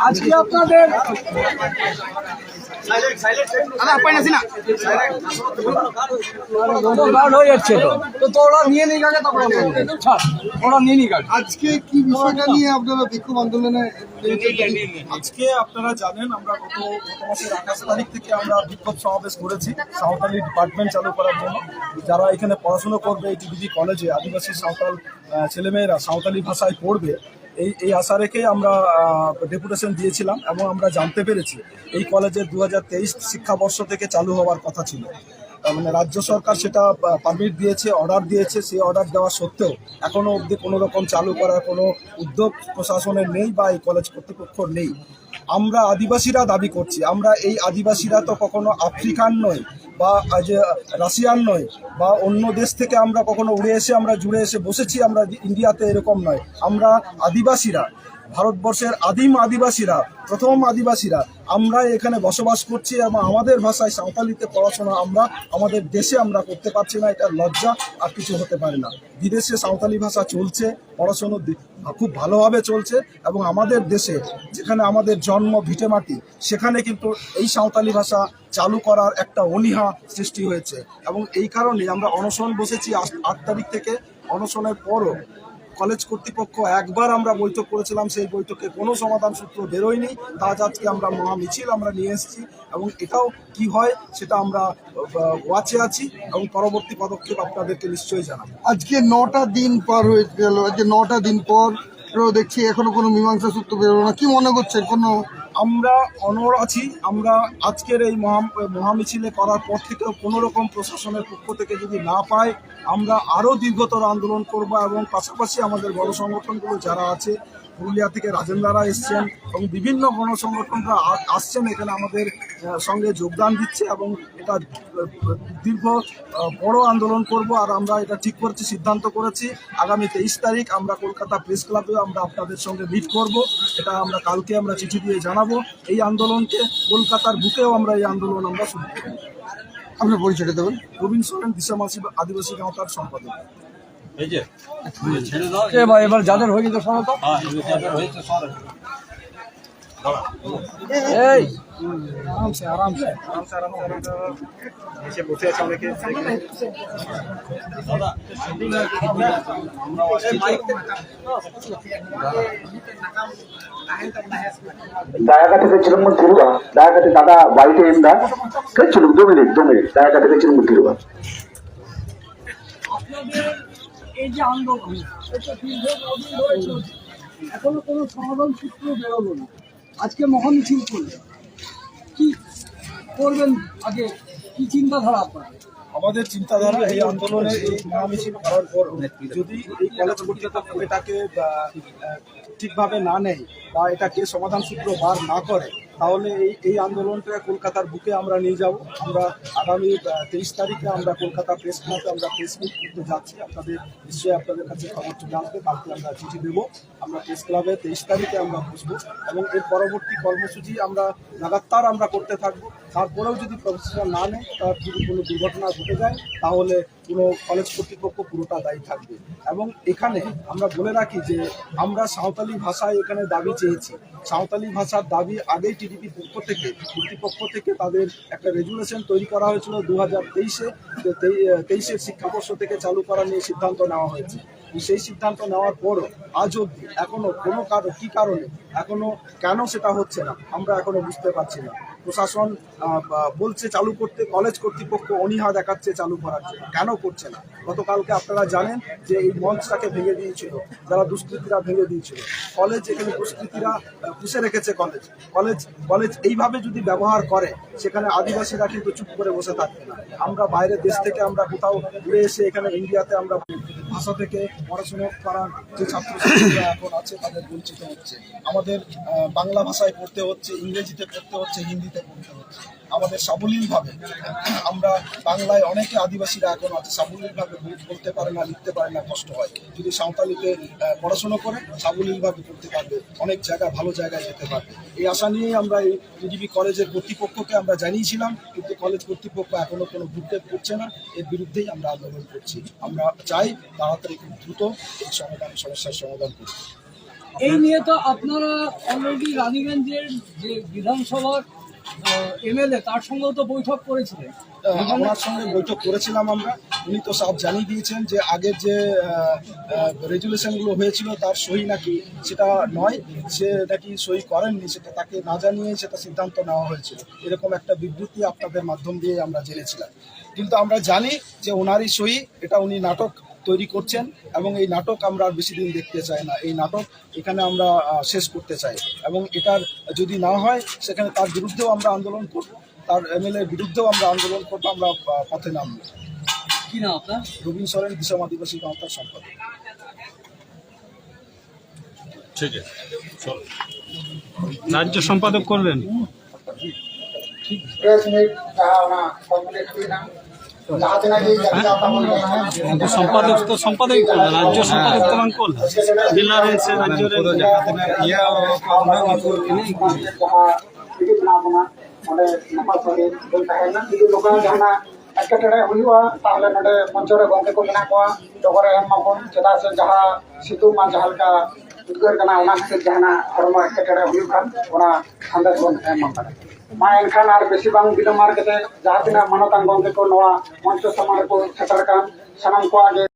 আজকে আপনাদের আজকে কি বিষয়টা নিয়ে আপনারা বিক্ষোভ আন্দোলনে আজকে আপনারা জানেন আমরা গত গত মাসের আঠাশ তারিখ থেকে আমরা বিক্ষোভ সমাবেশ করেছি সাঁওতালি ডিপার্টমেন্ট চালু করার জন্য। যারা এখানে পড়াশোনা করবে এই কলেজে আদিবাসী সাঁওতাল ছেলেমেয়েরা সাঁওতালি ভাষায় পড়বে এই এই আশা রেখেই আমরা ডেপুটেশন দিয়েছিলাম এবং আমরা জানতে পেরেছি এই কলেজের দু হাজার তেইশ শিক্ষাবর্ষ থেকে চালু হওয়ার কথা ছিল। মানে রাজ্য সরকার সেটা পারমিট দিয়েছে অর্ডার দিয়েছে, সেই অর্ডার দেওয়া সত্ত্বেও এখনও অবধি কোনো রকম চালু করার কোনো উদ্যোগ প্রশাসনের নেই বা এই কলেজ কর্তৃপক্ষর নেই। আমরা আদিবাসীরা দাবি করছি, আমরা এই আদিবাসীরা তো কখনো আফ্রিকান নই বা যে রাশিয়ান নয়, বা অন্য দেশ থেকে আমরা কখনো উড়ে এসে আমরা জুড়ে এসে বসেছি, আমরা ইন্ডিয়াতে এরকম নয়। আমরা আদিবাসীরা। ভারতবর্ষের আদিম আদিবাসীরা, প্রথম আদিবাসীরা আমরা এখানে বসবাস করছি এবং আমাদের ভাষায় সাঁওতালিতে পড়াশোনা আমরা, আমাদের দেশে আমরা করতে পারছি না এটা লজ্জা আর কিছু হতে পারে না। বিদেশে সাঁওতালি ভাষা চলছে, পড়াশোনা খুব ভালোভাবে চলছে এবং আমাদের দেশে যেখানে আমাদের জন্ম ভিটেমাটি সেখানে কিন্তু এই সাঁওতালি ভাষা চালু করার একটা অনীহা সৃষ্টি হয়েছে। এবং এই কারণে আমরা অনশন বসেছি আট তারিখ থেকে। অনশনের পরও কলেজ কর্তৃপক্ষ একবার আমরা বৈঠক করেছিলাম, সেই বৈঠকে কোনো সমাধান সূত্র বেরোয়নি। তা আজকে আমরা মহা মিছিল আমরা নিয়ে এসেছি এবং এটাও কি হয় সেটা আমরা ওয়াচে আছি এবং পরবর্তী পদক্ষেপ আপনাদেরকে নিশ্চয়ই জানাব। আজকে নটা দিন পর হয়ে গেল, আজকে নটা দিন পর দেখছি এখনও কোনো মীমাংসা সূত্র বেরোলো না। কি মনে করছেন কোনো আমরা অনর আছি, আমরা আজকের এই মহা, মহামিছিলে করার পর থেকেও কোনো রকম প্রশাসনের পক্ষ থেকে যদি না পাই, আমরা আরও দীর্ঘতর আন্দোলন করব এবং পাশাপাশি আমাদের গণসংগঠনগুলো সংগঠনগুলো যারা আছে, পুরুলিয়া থেকে রাজেন্দ্রারা এসছেন এবং বিভিন্ন গণসংগঠনরা আসছেন এখানে আমাদের সঙ্গে যোগদান দিচ্ছে এবং এটা দীর্ঘ বড় আন্দোলন করব আর আমরা এটা ঠিক করেছি সিদ্ধান্ত করেছি। আগামী তেইশ তারিখ আমরা কলকাতা প্রেস ক্লাবে আমরা আপনাদের সঙ্গে মিট করব। এটা আমরা কালকে আমরা চিঠি দিয়ে জানাব। এই আন্দোলনকে কলকাতার বুকেও আমরা এই আন্দোলন আমরা শুরু করব। আপনার পরিচয়টা দেবেন। রবীন্দ্র সোরেন দিশামাসি আদিবাসী গাঁওতার সম্পাদক। এবার এবার যাদের হয়ে গেছে শোনো তো এই। আরামসে আরামসে। এসে বসে আছে অনেকে। দায়াঘাটে গেছিলাম তিরুবা দায়াঘাটে দাদা বাড়িতে এমদা গেছিলাম দু মিনিট দু মিনিট। এই যে আন্দোলন এটা দীর্ঘ কদিন ধরে চলছে। এখনও কোনো সমাধান সূত্র বেরোলো না। আজকে মহা মিছিল করলে কি করবেন আগে? কি চিন্তাধারা আপনার? আমাদের চিন্তাধারা এই আন্দোলনে এই মহামিছিল করার পর যদি এই কলেজ কর্তৃপক্ষ এটাকে ঠিকভাবে না নেয় বা এটাকে সমাধান সূত্র বার না করে তাহলে এই এই আন্দোলনটা কলকাতার বুকে আমরা নিয়ে যাব। আমরা আগামী তেইশ তারিখে আমরা কলকাতা প্রেস ক্লাবে আমরা প্রেস মিট করতে যাচ্ছি। আপনাদের নিশ্চয়ই আপনাদের কাছে খবর চলে আসবে কালকে আমরা চিঠি দেবো। আমরা প্রেস ক্লাবে তেইশ তারিখে আমরা বসবো এবং এর পরবর্তী কর্মসূচি আমরা লাগাতার আমরা করতে থাকব। তারপরেও যদি প্রফেসর না নেয়, তার যদি কোনো দুর্ঘটনা ঘটে যায়, তাহলে কোনো কলেজ কর্তৃপক্ষ পুরোটা দায়ী থাকবে। এবং এখানে আমরা বলে রাখি যে আমরা সাঁওতালি ভাষায় এখানে দাবি চেয়েছি। সাঁওতালি ভাষার দাবি আগেই টিডিপি পক্ষ থেকে পক্ষ থেকে তাদের একটা রেজুলেশন তৈরি করা হয়েছিল দু হাজার তেইশে তেইশের শিক্ষাবর্ষ থেকে চালু করা নিয়ে সিদ্ধান্ত নেওয়া হয়েছে। সেই সিদ্ধান্ত নেওয়ার পরও আজ অব্দি এখনও কোনো কারণ, কী কারণে, এখনও কেন সেটা হচ্ছে না, আমরা এখনও বুঝতে পারছি না। প্রশাসন বলছে চালু করতে কলেজ কর্তৃপক্ষ অনীহা দেখাচ্ছে চালু করার জন্য। কেন করছে না? গতকালকে আপনারা জানেন যে এই মঞ্চটাকে ভেঙে দিয়েছিল, যারা দুষ্কৃতীরা ভেঙে দিয়েছিল। কলেজ এখানে দুষ্কৃতীরা পুষে রেখেছে কলেজ কলেজ কলেজ এইভাবে যদি ব্যবহার করে, সেখানে আদিবাসীরা কিন্তু চুপ করে বসে থাকবে না। আমরা বাইরের দেশ থেকে আমরা কোথাও ঘুরে এসে এখানে ইন্ডিয়াতে আমরা ভাষা থেকে পড়াশোনা করার যে ছাত্রছাত্রীরা এখন আছে, তাদের বঞ্চিত হচ্ছে। আমাদের বাংলা ভাষায় পড়তে হচ্ছে, ইংরেজিতে পড়তে হচ্ছে, হিন্দিতে পড়তে হচ্ছে। আমাদের সাবলীলভাবে বাংলায় অনেকে আদিবাসীরা এখন সাবলীলভাবে পড়তে পারে না, লিখতে পারে না, কষ্ট হয়। যদি সাঁওতালিতে পড়াশোনা করে, সাবলীলভাবে করতে পারবে। অনেক জায়গায় ভালো জায়গায় যেতে পারবে। এই আশা নিয়েই আমরা এই বিডিবি কলেজের কর্তৃপক্ষকে আমরা জানিয়েছিলাম, কিন্তু কলেজ কর্তৃপক্ষ এখনও কোনো ভূক্ষেপ করছে না। এর বিরুদ্ধেই আমরা আন্দোলন করছি। আমরা চাই তাড়াতাড়ি খুব দ্রুত এই সমাধান, সমস্যার সমাধান করতে এই নিয়ে তো আপনারা অলরেডি রানীগঞ্জের যে বিধানসভার এমএলএ তার সঙ্গেও তো বৈঠক করেছিলেন। আহ, ওনার সঙ্গে বৈঠক করেছিলাম আমরা। উনি তো সব জানিয়ে দিয়েছেন যে আগের যে রেজুলেশনগুলো হয়েছিল তার সই নাকি সেটা নয়। সে নাকি সই করেননি সেটা তাকে না জানিয়ে সেটা সিদ্ধান্ত নেওয়া হয়েছিল। এরকম একটা বিবৃতি আপনাদের মাধ্যম দিয়ে আমরা জেনেছিলাম। কিন্তু আমরা জানি যে ওনারই সই এটা উনি নাটক তৈরি করছেন এবং এই নাটক আমরা আর বেশি দিন দেখতে চাই না। এই নাটক এখানে আমরা শেষ করতে চাই এবং এটার যদি না হয় সেখানে তার বিরুদ্ধেও আমরা আন্দোলন করব। তার এমএলএর বিরুদ্ধেও আমরা আন্দোলন করব আমরা পথে নামব। কি না আপনার? রবীন সরেন দিশম আদিবাসী কাউন্টার সম্পাদক। ঠিক আছে রাজ্য সম্পাদক করবেন ঠিক সম্পাদক তো সম্পাদক রাজ্য সম্পাদক তো বাং করল জেলা রয়েছে রাজ্য ᱮᱴᱠᱮᱴᱚᱬᱮ ᱦᱩᱭᱩᱜᱼᱟ ᱛᱟᱦᱞᱮ ᱱᱚᱰᱮ ᱢᱚᱧᱪᱚ ᱨᱮ ᱜᱚᱢᱠᱮ ᱠᱚ ᱢᱮᱱᱟᱜ ᱠᱚᱣᱟ ᱰᱚᱜᱚᱨ ᱮᱢ ᱢᱟᱵᱚᱱ ᱪᱮᱫᱟᱜ ᱥᱮ ᱡᱟᱦᱟᱸ ᱥᱤᱛᱩᱝ ᱢᱟ ᱡᱟᱦᱟᱸ ᱞᱮᱠᱟ ᱩᱫᱽᱜᱟᱹᱨ ᱠᱟᱱᱟ ᱚᱱᱟ ᱠᱷᱟᱹᱛᱤᱨ ᱡᱟᱦᱟᱱᱟᱜ ᱦᱚᱲᱢᱚ ᱮᱴᱠᱮᱴᱚᱬᱮ ᱦᱩᱭᱩᱜ ᱠᱷᱟᱱ ᱚᱱᱟ ᱥᱟᱸᱫᱮᱥ ᱵᱚᱱ ᱮᱢ ᱫᱟᱲᱮᱭᱟᱜᱼᱟ ᱢᱟ ᱮᱱᱠᱷᱟᱱ ᱟᱨ ᱵᱮᱥᱤ ᱵᱟᱝ ᱵᱤᱞᱚᱢᱟᱨ ᱠᱟᱛᱮ ᱡᱟᱦᱟᱸ ᱛᱤᱱᱟᱹᱜ ᱢᱟᱱᱚᱛᱟᱱ ᱜᱚᱢᱠᱮ ᱠᱚ ᱱᱚᱣᱟ ᱢᱚᱧᱪᱚ ᱥᱟᱢᱟᱝ ᱨᱮᱠᱚ ᱥᱮᱴᱮᱨ ᱟᱠᱟᱱ ᱥᱟᱱᱟᱢ ᱠᱚᱣᱟᱜ ᱜᱮ